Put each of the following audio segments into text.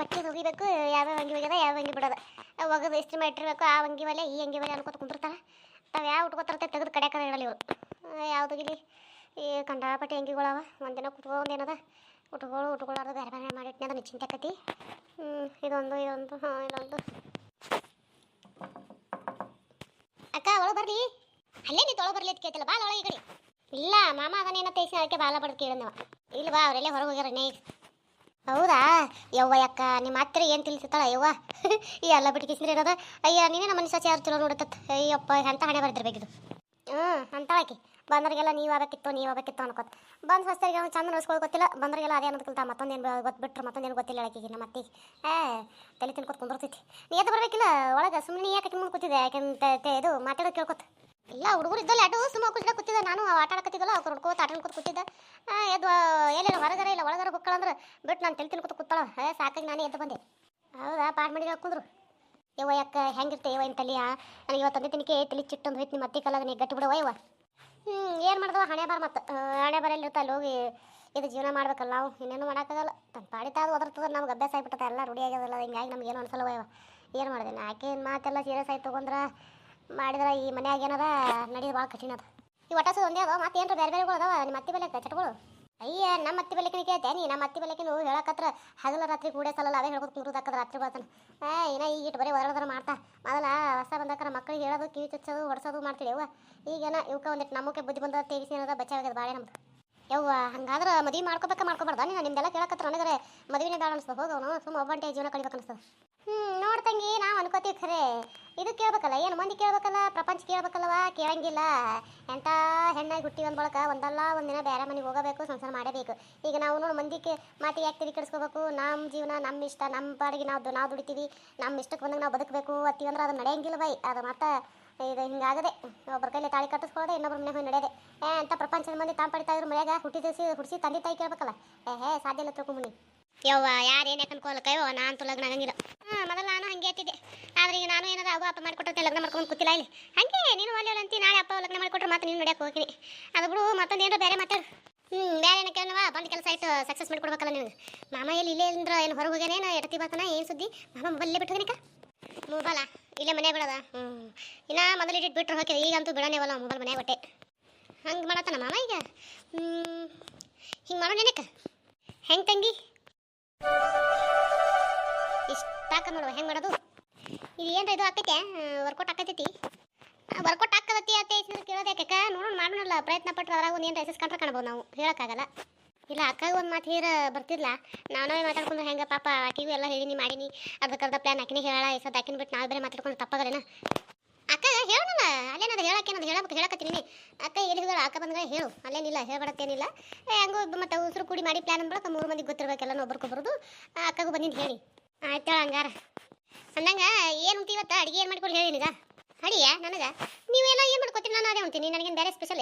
ಬಟ್ಟೆ ಒಗಿಬೇಕು ಯಾವ ಅಂಗಿ ಒಗ್ಯದ ಯಾವ ಅಂಗಿ ಬಿಡೋದ. ಒಗದು ಇಸ್ತ್ರಿ ಮಾಡಿರ್ಬೇಕು ಆ ಅಂಗಿ ಒಲೆ, ಈ ಅಂಗಿ ಒಲೆ ಅನ್ಕೋತ ಕುಂದಿರ್ತಾರೆ. ತಾವು ಯಾವ ಉಟ್ಕೋತಾರತ್ತೆ ತೆಗೆದು ಕಡೆಕರ ಹೇಳಲ್ಲ ಇವರು. ಯಾವುದು ಇಲ್ಲಿ ಈ ಕಂಡಾಪಟ್ಟಿ ಅಂಗಿಗಳವ ಒಂದಿನ ಕುಟ್ಕೋ ಒಂದೇನದ. ಉಟ್ಕೊಳು ಉಟ್ಕೊಳ್ಳೋದು ಬೇರೆ ಬೇರೆ ಮಾಡಿಟ್ನೆ ಅದು ನಿಶ್ಚಿಂತೆ ಹ್ಞೂ ಇದೊಂದು ಇದೊಂದು, ಹಾಂ, ಇದೊಂದು. ಅಕ್ಕ ಒಳ ಬರ್ಲಿ. ಅಲ್ಲೇ ನೀ ತೊಳ ಬರ್ಲಿ ಅಂತ ಕೇಳ್ತಿಲ್ಲ ಬಾಲ ಕಡೆ. ಇಲ್ಲ, ಮಾಮ ಅದನ್ನೇನ ತೇಸಿ ಅದಕ್ಕೆ ಬಾಲ ಬಡ್ದು ಕೇಳಿದ್ನವ. ಇಲ್ಲ ಬಾ, ಅವರೆಲ್ಲೇ ಹೊರಗೆ ಹೋಗ್ಯಾರ, ನೇ. ಹೌದಾ? ಯವ್ವ ಯಾಕ, ನಿಮ್ಮ ಹತ್ತಿರ ಏನು ತಿಳಿಸುತ್ತಾಳ ಯವ್ವ? ಈ ಎಲ್ಲ ಬಿಟ್ಟು ಕಿಸಿದ್ರೆ ಇರೋದ? ಅಯ್ಯ ನೀನೇ ನಮ್ಮ ಮನೆ ಸಚಿ ಯಾರು ಚಲೋ ನೋಡತ್ತ? ಅಯ್ಯಪ್ಪ ಅಂತ ಹಣೆ ಬರ್ದಿರ್ಬೇಕಿದು? ಹ್ಞೂ ಅಂತಾಳಕಿ. ಬಂದರಿಗೆಲ್ಲ ನೀವು ಆಗಬೇಕಿತ್ತು ನೀವು ಆಗಬೇಕಿತ್ತು ಅನ್ಕೋತ. ಬಂದು ಹೊಸ್ತಾರಿಗೆ ಅವ್ನು ಚಂದ ನಡ್ಸ್ಕೊಳ್ಳೋ ಗೊತ್ತಿಲ್ಲ. ಬಂದರಿಗೆಲ್ಲ ಅದೇ ಅನ್ನೋದು ಕಲ್ತ ಮತ್ತೊಂದೇನು ಗೊತ್ತು ಮತ್ತೊಂದೇನು ಗೊತ್ತಿಲ್ಲ ಆಕಿಗೆ ನಮ್ಮ ಅತ್ತಿ ಏ ತಲೆ ತಿನ್ಕೊತ ಕುಂದಿರ್ತೈತಿ. ನೀ ಎದ್ದು ಬರ್ಬೇಕಿಲ್ಲ? ಒಳಗೆ ಸುಮ್ಮನೆ ಯಾಕೆ ಮುಂದೆ ಕೂತಿದೆ ಯಾಕೆಂತ ಇದು ಮಾತಾಡೋದು ಕೇಳ್ಕೊತ. ಇಲ್ಲ ಹುಡುಗರು ಇದ್ದಲ್ಲ ಅಡ್ಡು ಸುಮ್ಮ ಕುಚ್ಚಿದ ಕೂತಿದ್ದೆ. ನಾನು ಆಟ ಆಡಕತ್ತಿದ್ದಲ್ಲ, ಅವ್ರು ಹುಡ್ಕೋತ ಆಟ ಆಡ್ಕೊತ ಕೂತಿದ್ದೆ. ಎದ್ದು ಎಲ್ಲೆಲ್ಲ ಹೊರಗರ ಇಲ್ಲ, ಒಳಗರ ಅಂದ್ರೆ. ಬಿಟ್ಟು ನಾನು ತಲೆ ತಿನ್ಕೊತ ಕೂತಾಳ ಹೇ ಸಾಕಾಗಿ ನಾನೇ ಎದ್ದು ಬಂದೆ. ಹೌದಾ ಪಾಠ ಮಾಡಿ ಹಾಕೊಂಡ್ರು ಯವ್ವ, ಯಾಕ ಹೆಂಗಿರ್ತೆ ಯವ್ವ ಇನ್ ತಲಿಯ? ನನಗೆ ಇವತ್ತು ತಂದೆ ತಿನ್ಕೆ ತಲೆ ಚಿಟ್ಟೊಂದು ಹೋಯ್ತು ನಿಮ್ಮ ಅತ್ತಿ ಕಲಾಗ ನೀ ಗಟ್ಟಿ ಬಿಡವ ಹ್ಞೂ ಏನು ಮಾಡ್ದವ? ಹಣೆ ಬಾರ ಮತ್ತು ಹಣೆ ಬರಲ್ಲಿ ಇರ್ತಾ ಅಲ್ಲಿ ಹೋಗಿ ಇದು ಜೀವನ ಮಾಡ್ಬೇಕಲ್ಲ ನಾವು. ಇನ್ನೇನು ಮಾಡೋಕ್ಕಾಗಲ್ಲ. ತನ್ನ ಪಾಡಿತ ಅದು ಒದರ್ತದ, ನಮ್ಗೆ ಅಭ್ಯಾಸ ಆಗ್ಬಿಟ್ಟದ ಎಲ್ಲ ರೂಢಿ ಆಗ್ಯದಲ್ಲ, ಹಿಂಗಾಗಿ ನಮ್ಗೆ ಏನು ಅನ್ಸಲ್ಲ ಯವ್ವ. ಏನು ಮಾಡಿದೆ? ಆಕೆ ಮಾತೆಲ್ಲ ಸೀರಿಯಸ್ ಆಯ್ತು ತೊಗೊಂಡ್ರೆ? ಮಾಡಿದ್ರೆ ಈ ಮನ್ಯಾಗ ಏನದ? ನಡೆಯೋದು ಭಾಳ ಕಠಿಣ ಅದ. ಈ ಒಟ್ಟಾಸು ಒಂದೇ ಅದ, ಮತ್ತೆ ಏನ್ರ ಬೇರೆ ಬೇರೆಗಳು ಅದಾವ ನಿಮ್ಮ ಅತ್ತಿ ಬೆಲೆ ಚಟಗಳು? ಅಯ್ಯ, ನಮ್ಮ ಅತ್ತಿ ಬೆಲೆಕಿನ ಕೇಳ್ತೆ ನೀ ನಮ್ಮ ಅತ್ತಿ ಬೆಲೆಕಿನ ಹೇಳಕತ್ರ ಹಗಲ ರಾತ್ರಿ ಕೂಡೇ ಸಲಲ್ಲ, ಅವೇ ಹೇಳ್ಕೊತ ರಾತ್ರಿ ಬರ್ತಾನೆ. ಏ ಏನ ಈಗ ಇಟ್ಟು ಬರೀ ಹೊರಡದ್ರ ಮಾಡ್ತಾ. ಮೊದಲ ಹೊಸ ಬಂದಕ್ಕಾರ ಮಕ್ಕಳಿಗೆ ಹೇಳೋದು, ಕಿವಿ ಚುಚ್ಚೋದು ಹೊಡ್ಸೋದು ಮಾಡ್ತೀವಿ ಅವ್ವ ಈಗೇನ ಇವಕ್ಕೆ ಒಂದಿಟ್ಟು ನಮ್ಮಕ್ಕೆ ಬುದ್ಧಿ ಬಂದ ತೇಗಿಸಿ ಏನದ ಬಚಾವಾಗ್ಯದ ಬಾಳೆ ನಮ್ದು. ಯವ್ವ, ಹಂಗಾದ್ರೆ ಮದುವೆ ಮಾಡ್ಕೋಬೇಕ ಮಾಡ್ಕೊಬಾರ್ದ? ನೀನು ನಿಮ್ದೆಲ್ಲ ಕೇಳಕತ್ರ ನನಗರೆ ಮದುವೆನೇ ಬೇಡ ಅನಿಸ್ತದೆ. ಹೋಗವನು, ಸುಮ್ಮ ಒಬ್ಬಂಟೆ ಜೀವನ ಕಳಿಬೇಕು ಅನಿಸ್ತದೆ. ಹ್ಞೂ ನೋಡ್ತಂಗಿ ನಾವು ಅನ್ಕೋತೀವಿ ಖರೆ. ಇದು ಕೇಳ್ಬೇಕಲ್ಲ ಏನು ಮಂದಿ ಕೇಳ್ಬೇಕಲ್ಲ ಪ್ರಪಂಚ ಕೇಳ್ಬೇಕಲ್ಲವ? ಕೇಳಂಗಿಲ್ಲ. ಎಂಥ ಹೆಣ್ಣಾಗಿ ಹುಟ್ಟಿ ಒಂದು ಬಳಕ ಒಂದಲ್ಲ ಒಂದಿನ ಬೇರೆ ಮನೆಗೆ ಹೋಗಬೇಕು ಸಂಸಾರ ಮಾಡಬೇಕು. ಈಗ ನಾವು ನೋಡು ಮಂದಿಗೆ ಮಾತಿ ಯಾಕೆ ತಿಳಿ ಕೆಡಿಸ್ಕೋಬೇಕು? ನಮ್ಮ ಜೀವನ ನಮ್ಮ ಇಷ್ಟ ನಮ್ಮ ಪಾಡಿಗೆ ನಾವು ನಾವು ದುಡಿತೀವಿ. ನಮ್ಮ ಇಷ್ಟಕ್ಕೆ ಬಂದಾಗ ನಾವು ಬದುಕಬೇಕು. ಅತ್ತೀವಿ ಅಂದ್ರೆ ಅದು ನಡೆಯಂಗಿಲ್ಲ ಬೈ ಅದು ಮತ್ತೆ ಇದು ಹಿಂಗಾಗದೆ. ಒಬ್ಬರ ಕೈಲಿ ತಾಳಿ ಕಟ್ಟಿಸ್ಕೊಳ್ಳೋದೆ ಇನ್ನೊಬ್ರ ಮನೆ ಹೋಗಿ ನಡೆಯದೆ. ಏ ಅಂತ ಪ್ರಪಂಚದ ಮಂದಿ ತಾನು ಪಡಿತಾ ಇದ್ರು ಹುಟ್ಟಿ ಹುಟ್ಟಿದಿಸಿ ಹುಡ್ಸಿ ತಂದೆ ತಾಯಿ ಕೇಳ್ಬೇಕಲ್ಲ. ಏ ಹೇ ಸಾಧ್ಯ ಇಲ್ಲ ತಿಳ್ಕೊಂಬನಿ ಯವ್ವ ಯಾರು ಏನು ಯಾಕೆ ನಾನು ಕೈವ ನಾ ಅಂತೂ ಲಗ್ನ ಆಗಂಗಿಲ್ಲ. ಹಾಂ ಮೊದಲು ನಾನು ಹಂಗೆ ಆದ್ರೆ ಈಗ ನಾನು ಏನಾರ ಅವ ಅಪ್ಪ ಮಾಡಿಕೊಟ್ಟೆ ಲಗ್ನ ಮಾಡ್ಕೊಂಡು ಕೂತಿಲ್ಲ ಇಲ್ಲಿ. ಹಂಗೆ, ನೀನು ಒಳ್ಳೆ ಅಂತಿ, ನಾಳೆ ಅಪ್ಪ ಲಗ್ನ ಮಾಡಿಕೊಟ್ರೆ ಮತ್ತೆ ನೀನು ನಡೆಯಕ್ಕೆ ಹೋಗಿರಿ. ಅದು ಬಿಡು, ಮತ್ತೊಂದು ಏನಾರ ಬೇರೆ ಮಾತಾಡು. ಹ್ಞೂ ಬೇರೆ ಏನಕ್ಕೆ ಕೇಳವ ಬಂದು ಕೆಲಸ ಆಯ್ತು ಸಕ್ಸಸ್ ಮಾಡ್ಕೊಡ್ಬೇಕಲ್ಲ ನಿನಗೆ. ಮಾಮ ಎಲ್ಲಿ ಇಲ್ಲೇ ಇಲ್ಲಂದ್ರೆ ಏನು ಹೊರಗೆ ಹೋಗ್ಯಾನೇನು? ಎಡತಿ ಬರ್ತಾನ ಏನು ಸುದ್ದಿ? ಮಾಮ ಮೊಬೈಲೇ ಬಿಟ್ಟು ನಿಕ ಮೊಬೈಲ ಇಲ್ಲೇ ಮನೆ ಬಿಡೋದ? ಹ್ಞೂ ಇನ್ನ ಮೊದಲು ಇಟ್ಟು ಬಿಟ್ರೆ ಹೋಗ್ಯದ, ಈಗಂತೂ ಬಿಡೋನೇವಲ್ಲ ಮೊಬೈಲ್ ಮನೆ ಬಟ್ಟೆ ಹಂಗೆ ಮಾಡತ್ತಾನ ಮಾಮ ಈಗ? ಹಿಂಗೆ ಮಾಡೋ ನೆನಕ ಹೆಂಗೆ ತಂಗಿ? ಇಷ್ಟಾಕ ನೋಡುವ ಹೆಂಗೆ ಮಾಡೋದು? ಇದು ಏನ್ರ ಇದು ಆಕೈತೆ? ವರ್ಕೌಟ್ ಆಕತೈತಿ. ವರ್ಕೌಟ್ ಆಕ್ಕದತಿ ಅತ್ತೆ ಕೇಳೋದು ಯಾಕೆ ನೋಡೋಣ, ಮಾಡೋಣಲ್ಲ. ಪ್ರಯತ್ನ ಪಟ್ಟರೆ ಅದ್ರಾಗ ಒಂದು ಏನು ರೈಸಸ್ ಕಂಡ್ರೆ ಕಾಣ್ಬೋದು ನಾವು. ಹೇಳೋಕ್ಕಾಗಲ್ಲ. ಇಲ್ಲ, ಅಕ್ಕಾಗ ಒಂದು ಮಾತು ಹೀರ ಬರ್ತಿಲ್ಲ ನಾವೇ ಮಾತಾಡ್ಕೊಂಡು ಹೆಂಗೆ ಪಾಪ ಆಕಿಗೂ ಎಲ್ಲ ಹೇಳಿನಿ, ಮಾಡೀನಿ. ಅದಕ್ಕರ್ಧ ಪ್ಲ್ಯಾನ್ ಆಕಿನೇ ಹೇಳ ಸದ್ ಆಕಿನ ಬಿಟ್ಟು ನಾವು ಬೇರೆ ಮಾತಾಡ್ಕೊಂಡು ತಪ್ಪಾಗಲೇನ? ಅಕ್ಕ ಹೇಳೋಣ ಅಲ್ಲೇನದು ಹೇಳಕ್ಕೇನದು ಹೇಳಬೇಕು ಹೇಳಕತ್ತೀನಿ ಅಕ್ಕ, ಎಲ್ಲಿ ಹೋಗಳ ಅಕ್ಕ ಬಂದಾಗ ಹೇಳು. ಅಲ್ಲೇನಿಲ್ಲ ಹೇಳ್ಬಾರ್ದೇನಿಲ್ಲ ಹೆಂಗೋ ಮತ್ತೆ ಉಸಿರು ಕೂಡಿ ಮಾಡಿ ಪ್ಲ್ಯಾನ್ ಅಂದ್ಬಿಡಕ್ಕೆ ಮೂರು ಮಂದಿಗೆ ಗೊತ್ತಿರ್ಬೇಕೆಲ್ಲ ಒಬ್ರಿಗೊಬ್ಬರದು ಅಕ್ಕಗೂ ಬಂದಿದ್ದು ಹೇಳಿ. ಆಯ್ತು ಹಂಗಾರ. ಅಂದಂಗ ಏನು ಉಂಟು ಇವತ್ತು? ಅಡುಗೆ ಏನು ಮಾಡ್ಕೊಂಡು ಹೇಳಿ ನಿಗ ಅಡಿಯ ನನಗೆ? ನೀವೆಲ್ಲ ಏನು ಮಾಡ್ಕೊತೀರಿ? ನಾನು ಅದೇ ಉಂತೀನಿ ನನಗೆ ಬೇರೆ ಸ್ಪೆಷಲ್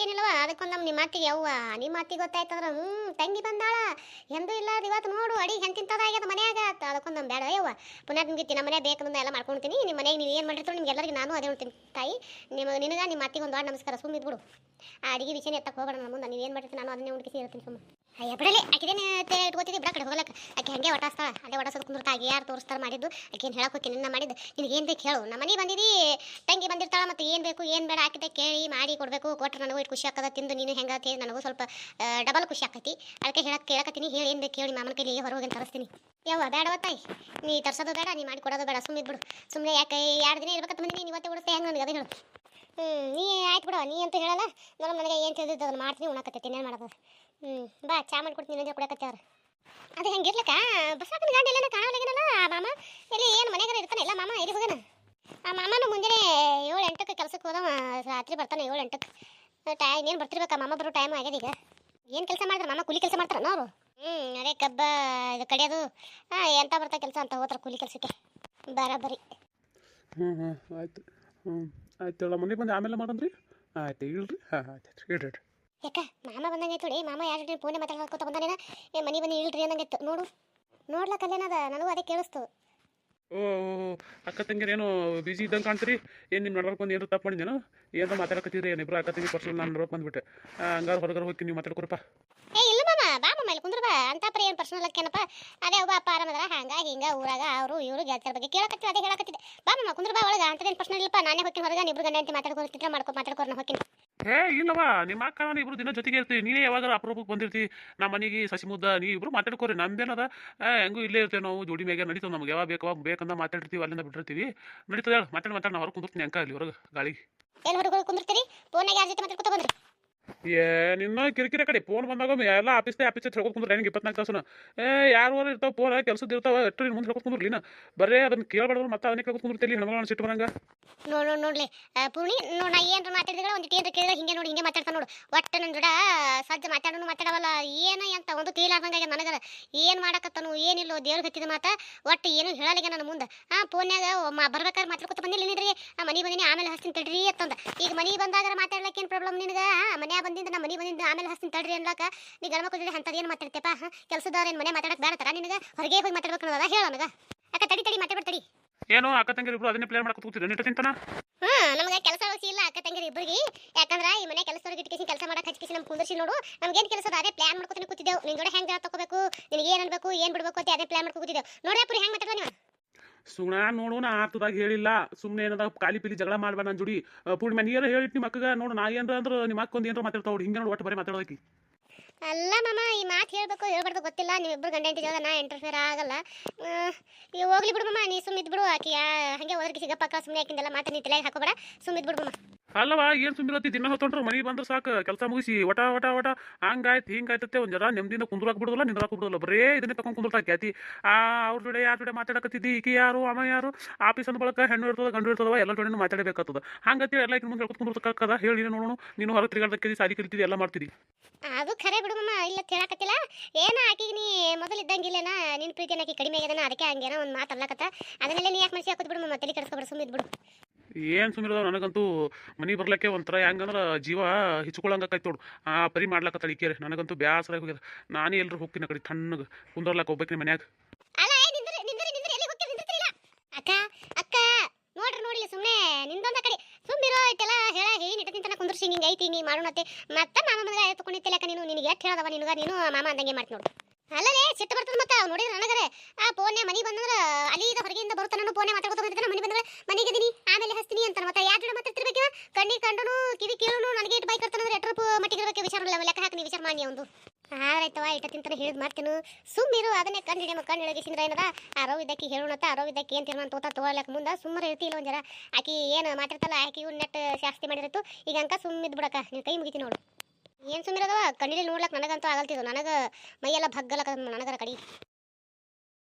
ಏನಿಲ್ಲವಾ, ಅದಕ್ಕೊಂದು ನಮ್ಮ ನಿಮ್ಮ ಮಾತಿಗೆ ಅವ್ವ. ನಿಮ್ಮ ಮಾತಿಗೆ ಗೊತ್ತಾಯ್ತಂದ್ರೆ? ಹ್ಞೂ ತಂಗಿ ಬಂದಾಳ. ಎಂದೂ ಇಲ್ಲ ಇವತ್ತು ನೋಡು ಅಡಿ ಹೆಂತಿಂತದ ಆಗ್ಯದ ಮನ್ಯಾಗ? ಅದಕ್ಕೊಂದು ನಮ್ಮ ಬೇಡ ಯವ್ವ ಪುನಃ ನಿಮ್ಗೆ ನಮ್ಮ ಮನೆ ಬೇಕಂದ್ರೆ ಎಲ್ಲ ಮಾಡ್ಕೊಳ್ತೀನಿ ನಿಮ್ಮ ಮನೆಗೆ ನೀವು ಏನು ಮಾಡಿರ್ತೀರೋ ನಿಮ್ಗೆ ಎಲ್ಲರಿಗೂ ನಾನು ಅದೇ ಉಂತೀನಿ ತಾಯಿ. ನಿಮಗೆ ನಿನಗೆ ನಿಮ್ಮ ಮಾತಿಗೆ ಒಂದು ವಾರ ನಮಸ್ಕಾರ. ಸುಮ್ಮನೆ ಇದ್ಬಿಡು ಆ ಅಡಿಗೆ ವಿಷಯನೇ ಎತ್ತಕ್ಕೆ ಹೋಗೋಣ ನಮ್ಮ ಮುಂದೆ. ಏನು ಮಾಡಿರ್ತೀನಿ ನಾನು ಅದನ್ನೇ ಉಣ್ಕಿಸಿ ಇರ್ತೀನಿ ಸುಮ್ಮ ಅಯ್ಯ ಬಿಡಲಿ ಆಕಿದೇನೆ ಇಟ್ಕೋತಿದ್ದೆ? ಬಿಡ ಕಡೆ ಹೋಗಲಕ್ಕ ಆಕೆ ಹಂಗೆ ಒಟಾಸ್ತಾಳ. ಅದೇ ಒಟಾಸೋದು ಕುಂದಿರ್ತಾ ಆಗಿ ಯಾರು ತೋರಿಸ್ತಾರೆ ಮಾಡಿದ್ದು? ಆಕೆ ಏನು ಹೇಳಕ್ಕೆ ಹೋಗಿ ನಿನ್ನ ಮಾಡಿದ್ದು. ನಿನಗೆ ಏನು ಬೇಕು ಹೇಳು. ನಮ್ಮ ಮನೆ ಬಂದಿದ್ದೀ ತಂಗಿ ಬಂದಿರ್ತಾಳೆ ಮತ್ತು ಏನು ಬೇಕು, ಏನು ಬೇಡ ಆಕಿದೆ ಕೇಳಿ ಮಾಡಿ ಕೊಡಬೇಕು. ಕೊಟ್ಟರೆ ನನಗೂ ಇಟ್ಟು ಖುಷಿ ಆಗ್ತದ, ತಿಂದು ನೀನು ಹೆಂಗತಿ ನನಗೂ ಸ್ವಲ್ಪ ಡಬಲ್ ಖುಷಿ ಆಕತಿ ಅದಕ್ಕೆ ಹೇಳಕ್ಕೆ ಕೇಳಕತ್ತೀನಿ. ಹೇಳಿ ಏನು ಬೇಕು ಹೇಳಿ, ಮಾಮನ ಕೈಲಿ ಹೊರಗೆ ತರಿಸ್ತೀನಿ. ಯಾವ ಬೇಡವ ತಾಯಿ. ನೀ ತರ್ಸೋದು ಬೇಡ, ನೀ ಮಾಡಿ ಕೊಡೋದು ಬೇಡ. ಸುಮ್ಮನೆ ಬಿಡು ಸುಮ್ಮನೆ ಯಾಕೆ ಎರಡು ದಿನ ಇರ್ಬೇಕಂತ ಬಂದಿನಿ ನೀವತ್ತೆ ಬಿಡುತ್ತೆ ಹೆಂಗೆ ನನಗೆ ಅದೇ ಹೇಳು. ಹ್ಞೂ ನೀ ಆಯ್ತು ಬಿಡು. ನೀ ಅಂತೂ ಹೇಳಲ್ಲ. ನಾನು ನನಗೆ ಏನು ತಿಳಿದಿದ್ದು ಅದನ್ನು ಮಾಡ್ತೀನಿ, ಉಣಕತ್ತೈತಿ, ಇನ್ನೇನು ಮಾಡೋದು? ಹ್ಞೂ ಬಾ, ಚಾ ಮಾಡ್ಕೊಡ್ತೀನಿ ಅಂದ್ರೆ ಕುಡಿಯಕತ್ತಾರ ಅದು ಹೆಂಗೆ ಹೆಂಗಿರ್ಲಕ್ಕ ಬಸ್ಸಾಕನ ಗಾಡಿ ಎಲ್ಲ ಕಾಣಲಾಗಿನಲ್ಲ? ಆ ಮಾಮ? ಇಲ್ಲಿ ಏನು, ಮನೆಗಾರ ಇರ್ತಾನೆ ಇಲ್ಲ ಮಾಮ? ಎಲ್ಲಿ ಹೋಗನ ಆ ಮಾಮನು ಮುಂಜಾನೆ ಏಳು ಎಂಟಕ್ಕೆ ಕೆಲಸಕ್ಕೆ ಹೋದವ. ರಾತ್ರಿ ಬರ್ತಾನೆ ಏಳು ಎಂಟಕ್ಕೆ. ಟೈ, ಇನ್ನೇನು ಬರ್ತಿರ್ಬೇಕಾ? ಮಾಮ ಬರೋ ಟೈಮ್ ಆಗ್ಯದ ಈಗ. ಏನು ಕೆಲಸ ಮಾಡ್ತಾರೆ ಮಾಮ? ಕೂಲಿ ಕೆಲಸ ಮಾಡ್ತಾರನ ಅವರು? ಹ್ಞೂ ಅದೇ ಕಬ್ಬ, ಇದು ಕಡಿಯೋದು. ಹಾಂ ಎಂತ ಬರ್ತಾ ಕೆಲಸ ಅಂತ ಹೋಗ್ತಾರೆ ಕೂಲಿ ಕೆಲಸಕ್ಕೆ? ಬರಾಬರಿ. ಹ್ಞೂ ಹ್ಞೂ ಆಯ್ತು. ಹ್ಞೂ ಆಯ್ತು ಮನೆಗೆ ಬಂದು ಆಮೇಲೆ ಮಾಡಂದ್ರಿ ಆಯ್ತು ಇಲ್ರಿ ಹಾಂ, ಆಯ್ತು, ಇಡ್ರಿ. ಯಾಕ? ಮಾಮ ಬಂದಂಗೆ ಆಯ್ತು ನೋಡಿ. ಮಾಮ ಯಾರು ಜೊತೆ ಫೋನೇ ಮಾತಾಡ್ಕೊತ ಬಂದಾನೇನ? ಏ ಮನೆ ಬನ್ನಿ ಇಳ್ರಿ ಅನ್ನಂಗಿತ್ತು ನೋಡು. ನೋಡ್ಲಕ್ಕ ಅಲ್ಲೇನದ ನನಗೂ ಅದೇ ಕೇಳಿಸ್ತು. ಅಕ್ಕ ತಂಗಿರೇನು ಬಿಜಿ ಇದ್ದಂಗೆ ಕಾಣ್ತೀರಿ? ಏನು ನಿಮ್ಮ ನಡ್ಕೊಂಡು ಏನು ತಪ್ಪು ಮಾಡಿದ್ದೇನು ಏನೋ ಮಾತಾಡಕತ್ತಿದ್ರಿ ಏನಿಬ್ರು ಅಕ್ಕ ತಂಗಿ ಪರ್ಸಲ್ ನಾನು ನಡ್ರಕ್ಕೆ ಬಂದ್ಬಿಟ್ಟೆ. ಹಂಗಾರೆ ಹೊರಗಡೆ ಹೋಗಿ ನೀವು ಮಾತಾಡ್ಕೊರಪ್ಪ. ಏ ಇಲ್ಲ ಮಾಮ. ಬಾ ಮಾಮ ಇಲ್ಲಿ ಕುಂದ್ರ ಬಾ. ಅಂತ ಪರಿ ಏನು ಪರ್ಸನಲ್ ಅಕ್ಕೇನಪ್ಪ ಅದೇ ಒಬ್ಬ ಅಪ್ಪ ಆರಾಮದ್ರ ಹಂಗ ಹಿಂಗ ಊರಾಗ ಅವರು ಇವರು ಗೆಲ್ತಾರ ಬಗ್ಗೆ ಕೇಳಕತ್ತಿ ಅದೇ ಹೇಳಕತ್ತಿದ್ದೆ. ಬಾ ಮಾಮ ಕುಂದ್ರ ಬಾ ಒಳಗ. ಅಂತದೇನು ಪರ್ಸನಲ್ ಇಲ್ಲಪ್ಪ. ನಾನೇ ಹೋಗ್ತೀನಿ ಹೊರಗೆ. ಇಬ್ರು ಗಂಡ ಅಂತ ಮಾತಾಡ್ಕೊಳ್ತಿದ್ರೆ ಮಾಡ್ಕೊ ಮಾತಾಡ್ಕೊಂಡು ಹೋಗ್ತೀನಿ. ಏ ಇಲ್ಲವಾ ನಿಮ್ಮ ಅಕ್ಕ, ನಾನು ಇಬ್ರು ದಿನ ಜೊತೆಗೆ ಇರ್ತೀವಿ. ನೀನೇ ಯಾವಾಗ ಅಪರೂಪಕ್ಕೆ ಬಂದಿರ್ತಿ. ನಮ್ಮ ಮನೆಗೆ ಸಸಿ ಮುದ್ದ, ನೀ ಇಬ್ರು ಮಾತಾಡ್ಕೋರಿ. ನಮ್ದೇನದ ಹೆಂಗೂ ಇಲ್ಲೇ ಇರ್ತೇವೆ ನಾವು, ಜೋಡಿ ಮ್ಯಾಗೆ ನಡೀತದೆ ನಮ್ಗೆ. ಯಾವಾಗ ಬೇಕು ಅವಾಗ ಬೇಕಂದ ಮಾತಾಡಿರ್ತೀವಿ, ಅಲ್ಲಿಂದ ಬಿಟ್ಟಿರ್ತೀವಿ. ನಡೀತದೆ ಮಾತಾಡಿ ಮಾತಾಡಿ ನಾವು ಹೊರಗೆ ಕುಂದಿರ್ತೀನಿ ಅಂಕ ಅಲ್ಲಿ ಹೊರಗೆ ಗಾಳಿ ಏನು ಹೊರಗೆ ಕುಂದಿರ್ತೀರಿ ಯಾರ ಜೊತೆ ಬಂದ್ರಿ? ಏ, ನಿನ್ನ ಕಿರಿಕಿರಿ ಕಡೆ ಫೋನ್ ಬಂದಾಗ ಎಲ್ಲ ಆಫೀಸ್ದೇ ಆಫೀಸ್ ಹೇಳ್ಕೊಂಡು ಕುಂದ್ರೆ. ನನಗೆ ಇಪ್ಪತ್ನಾಲ್ಕು ತಾಸನ ಏ, ಯಾರು ಇರ್ತಾವೆ? ಫೋನ್ ಕೆಲಸದ ಇರ್ತಾವೆ? ಎಷ್ಟು ಮುಂದೆ ಹೇಳ್ಕೊಂಡು ಕುಂದ್ರಲಿ ನಾ ಬರೇ ಅದನ್ನ ಕೇಳ್ಬಾರ್ದು ಮತ್ತೆ ಅದನ್ನೇ ಕೇಳ್ಕೊಂಡು ಕುಂದಿರ್ತೀವಿ ಹೆಣ್ಮಗಳನ್ನ ಸಿಟ್ಟು ಬರಂಗ. ನೋಡ್ ನೋಡ್ ನೋಡ್ಲಿ. ಪೂರ್ಣಿ ನೋಡ್ ನಾ ಏನ್ರ ಮಾತಾಡಿದ್ರೆ ಒಂದು ಏನ್ರ ಕೇಳಿದ್ರೆ ಹಿಂಗೆ ನೋಡಿ, ಹಿಂಗೆ ಮಾತಾಡ್ತಾ ನೋಡು. ಒಟ್ಟ ನನ್ನ ಜೋಡ ಸಜ್ಜ ಮಾತಾಡೋನು ಮಾತಾಡವಲ್ಲ, ಏನು ಅಂತ ಒಂದು ತಿಳಿಲಾರ್ದಂಗೆ ನನಗದ ಏನು ಮಾಡಕತ್ತನು, ಏನಿಲ್ಲೋ ದೇವ್ರಿಗೆ ಹತ್ತಿದ ಮಾತ. ಒಟ್ಟು ಏನು ಹೇಳಲಿಗೆ ನನ್ನ ಮುಂದೆ. ಆ ಫೋನ್ಯಾಗ ಬರ್ಬೇಕಾದ್ರೆ ಮಾತಾಡ್ಕೊತ ಬಂದಿಲ್ಲ ನಿನ್ನಿದ್ರಿ ಮನೆ ಬಂದಿನಿ, ಆಮೇಲೆ ಹಸ್ತೀನಿ ತಡ್ರಿ ಅಂತಂದ. ಈಗ ಮನೆ ಬಂದಾಗ ಮಾತಾಡ್ಲಿಕ್ಕೆ ಏನು ಪ್ರಾಬ್ಲಮ್ ನಿನಗೆ? ಮನ್ಯಾಗ ಬಂದಿಂದ ನಮ್ಮ ಮನೆ ಬಂದಿಂದ ಆಮೇಲೆ ಹಸ್ತೀನಿ ತಡ್ರಿ ಅನ್ಲಾಕ ನೀ ಗಂಡ ಮಕ್ಕಳ ಜೊತೆ ಅಂಥದ್ದು ಏನು ಮಾತಾಡ್ತೇಪ ಕೆಲಸದವ್ರು ಏನು ಮನೆ ಮಾತಾಡಕ್ಕೆ ಬೇಡ ತರ ನಿನಗೆ? ಹೊರಗೆ ಹೋಗಿ ಮಾತಾಡ್ಬೇಕು ಅನ್ನೋದ ಹೇಳ ನನಗೆ. ಅಕ್ಕ ತಡಿ ತಡಿ ಮಾತಾಡ್ಬೇಡ ತಡಿ. ಏನು ಅಕ್ಕ ತಂಗಿರು ಇಬ್ರು ಅದನ್ನೇ ಪ್ಲೇನ್ ಮಾಡ್ಕೊತ ಕೂತಿದ್ರು? ನಿಟ್ಟ ತಿಂತಾನ ಹಾ ನಮಗೆ ಕೆಲಸ ವಸಿ ಇಲ್ಲ ಅಕ್ಕ ತಂಗಿರು ಇಬ್ಬರಿಗೆ ಯಾಕಂದ್ರ ಈ ಮನೆ ಕೆಲಸದವ್ರಿಗೆ ಇಟ್ಕೇಸಿ ಕೆಲಸ ಮಾಡಕ್ ಹಚ್ಕೇಸಿ ನಮ್ ಕುಂದರ್ಸಿ ನೋಡು. ನಮ್ಗೇನು ಕೆಲಸ ಅದ ಪ್ಲಾನ್ ಮಾಡ್ಕೊತೀನಿ ಕೂತಿದ್ದೆವು. ನಿನ್ ಜೋಡಿ ಹೆಂಗ್ ತಗೋಬೇಕು ನಿನಗೆ ಏನು ಅನ್ಬೇಕು ಏನ್ ಬಿಡ್ಬೇಕು ಅಂತ ಅದೇ ಪ್ಲಾನ್ ಮಾಡ್ಕೊ ಕೂತಿದ್ದೆವು. ನೋಡ್ರಿ ಪುರಿ ಹೆಂಗ್ ಮಾತಾಡೋ ನೀವು? ಸುಣ ನೋಡು, ನಾ ಆತದಾಗ ಹೇಳಿಲ್ಲ. ಸುಮ್ಮನೆ ಏನದ ಖಾಲಿ ಪಿಲಿ ಜಗಳ ಮಾಡ್ಬೇಡ ನನ್ನ ಜೋಡಿ. ಪೂರ್ಣಿಮಾ ನೀರ ಹೇಳಿ ನಿಮ್ಮ ಅಕ್ಕಗ, ನೋಡು, ನಾ ಏನ್ರ ಅಂದ್ರೆ ನಿಮ್ಮ ಅಕ್ಕ ಒಂದು ಏನ್ರ ಮಾತಾಡ್ತಾವ್ ಹಿಂಗೆ ನೋಡಿ ಒಟ್ಟು ಬರೀ ಮಾತಾಡೋದಕ್ಕೆ. ಅಲ್ಲ ಮಾಮ, ಈ ಮಾತು ಹೇಳಬೇಕು, ಹೇಳ್ಬಾರ್ದು ಗೊತ್ತಿಲ್ಲ. ನೀವು ಇಬ್ರು ಗಂಡ ಹೆಂಡತಿ ನಾ ಇಂಟರ್ಫಿಯರ್ ಆಗಲ್ಲ. ಈಗ ಹೋಗ್ಲಿ ಬಿಡು ಮಾಮ, ನೀ ಸುಮ್ಮಿದ್ ಬಿಡು. ಆಕಿ ಹಂಗೆ ಹೋದ್ರಿಗೆ ಸಿಗಪ್ಪ ಸುಮ್ಮನೆ ಆಕಿಂದೆಲ್ಲ ಮಾತು ನೀ ತಲೆಗೆ ಹಾಕೋಬೇಡ. ಸುಮ್ ಇದ್ಬಿಡು ಮಾಮ. ಅಲ್ಲವಾ, ಏನು ಸುಮ್ಮಿರತಿ ದಿನ ಹೊತ್ತೊಂಡ್ರು, ಮನೆಗೆ ಬಂದ್ರೆ ಸಾಕು. ಕೆಲಸ ಮುಗಿಸಿ ಒಟ ಒಟ ಒಟ ಹಂಗಾಯ್ತು ಹಿಂಗಾಯ್ತತ್ತೆ ಒಂದು ಜರ ನೆಮ್ಮದಿಯಿಂದ ಕುಂದ್ರಾಕ್ ಬಿಡುದಿಲ್ಲ, ನಿಂದ್ರಾಕ್ ಬಿಡುದಿಲ್ಲ. ಬರೇ ಇದನ್ನ ತಗೊಂಡ್ ಕುಂದ್ರತಾ ಖ್ಯಾತಿ ಆ, ಅವ್ರ ಜೋಡಿ, ಯಾರ ಜೋಡಿ ಮಾತಾಡಕತ್ತಿದ್ದಿ? ಈಕೆ ಯಾರು ಅಮ್ಮ ಯಾರು? ಆಫೀಸ್ ಅಂದ ಬಳಕ ಹೆಣ್ಣು ಇರ್ತದ, ಗಂಡು ಇರ್ತದವ ಎಲ್ಲ ಜೋಡಿನೂ ಮಾತಾಡಬೇಕಾಗ್ತದ. ಹಂಗತಿ ಎಲ್ಲ ಮುಂದೆ ಹೇಳ್ಕೊತ ಕುಂದ್ರತಕ್ಕದ. ಹೇಳಿ ನೋಡೋಣ. ನೀನು ಹೊರಗೆ ತಿರುಗಾಡಕ್ಕೆ ಸಾಲಿ ಕಲಿತಿದ್ದಿ, ಎಲ್ಲ ಮಾಡ್ತಿದ್ದಿ. ಅದು ಖರೆ ಬಿಡು ಮಮ್ಮ ಇಲ್ಲ ಹೇಳಕತ್ತಿಲ್ಲ ಏನ ಆಕಿಗೆ ನೀ ಮೊದಲು ನಿನ್ನ ನಿನ್ ಪ್ರೀತಿ ಆಕಿ ಕಡಿಮೆ ಆಗ್ಯದನ? ಅದಕ್ಕೆ ಹಂಗೇನ ಒಂದು ಮಾತು ಅದನ್ನೆಲ್ಲ ನೀ ಯಾಕೆ ಮನಸ್ಸಿ ಹಾಕೋದ್ ಬಿಡು ಮಮ್ಮ ತಲೆ ಕೆಡಿಸ್ಕೊಬಿಡು ಏನು ಅದಾವ ನನಗಂತೂ ಮನೆ ಬರ್ಲಿಕ್ಕೆ ಒಂಥರ ಹೆಂಗಂದ್ರೆ ಜೀವ ಹಿಚ್ಕೊಳಂಗಾಕೈತೆ ನೋಡು. ಆ ಪರಿ ಮಾಡ್ಲಕ್ಕ ಕೇರಿ, ನನಗಂತೂ ಬ್ಯಾಸರ ಹೋಗ್ಯದ. ನಾನೇ ಎಲ್ಲರೂ ಹೋಗ್ತೀನಿ ಕಡೆ ತಣ್ಣಗೆ. ಕುಂದ್ರಲಕ್ಕ ಹೋಗ್ಬೇಕು ನಿಮ್ಮ ಮನ್ಯಾಗ. ಅಕ್ಕ ಅಕ್ಕ, ನೋಡ್ರಿ ನೋಡಿಲ್ಲ ಸುಮ್ಮನೆ ನಿಂದೊಂದ ಕಡೆ. ಹೇಳ ಐತಿ, ನೀ ಮತ್ತೆ. ಮಾಮ ನೀನು? ನಿನಗೆ ಹೇಳದವ ನಿನಗ? ನೀನು ಅಂದಂಗೆ ಮಾಡ್ತಿ ನೋಡು. ಅಲ್ಲಲೇ, ಸಿಟ್ಟು ಬರ್ತದ ಮತ್ತೆ ನೋಡಿದ್ರೆ ನನಗರೆ ಆ ಫೋನ್ನೇ ಮನೆ ಬಂದಂದ್ರೆ ಅಲ್ಲಿಂದ ಹೊರಗಿಂದ ಬರ್ತಾನ ಫೋನೇ ಮಾತಾಡ್ಕೊತ ನೀ ಒಂದು. ಆರಾಯ್ತವ ಇಟ್ಟ ತಿಂತಾನೆ ಹೇಳಿದ್ ಮಾಡ್ತೇನು. ಸುಮ್ಮಿರು ಅದನ್ನೇ ಕಂಡು ಹಿಡಿಯಮ್ಮ ಕಣ್ಣು ಸಿಂದ್ರ ಏನದ? ಆ ರೋಗ ಇದ್ದಕ್ಕೆ ಹೇಳೋಣತ್ತ ಆ ರೋಗ ಇದ್ದಕ್ಕೆ ಏನು ತೀರ್ಮಾನ ತೋತ ತೊಗೊಳಕ್ಕೆ ಮುಂದೆ. ಸುಮ್ಮನೆ ಇರ್ತಿಲ್ಲ ಒಂದ್ ಜರ ಆಕಿ ಏನು ಮಾತಾಡ್ತಲ್ಲ, ಆಕಿ ನೆಟ್ ಜಾಸ್ತಿ ಮಾಡಿರತ್ತು. ಈಗ ಅಂಕ ಸುಮ್ಮಿದ್ ಬಿಡಕ ನೀನು ಕೈ ಮುಗಿತಿ ನೋಡು. ಏನು ಸುಮ್ಮಿರೋದವ ಕಣ್ಣಿಲಿ ನೋಡ್ಲಕ್ಕೆ ನನಗಂತೂ ಆಗಲ್ತಿದ್ದು ನನಗೆ ಮೈಯೆಲ್ಲ ಭಗ್ಗಲಕ್ಕ ನನಗರ ಕಡಿ.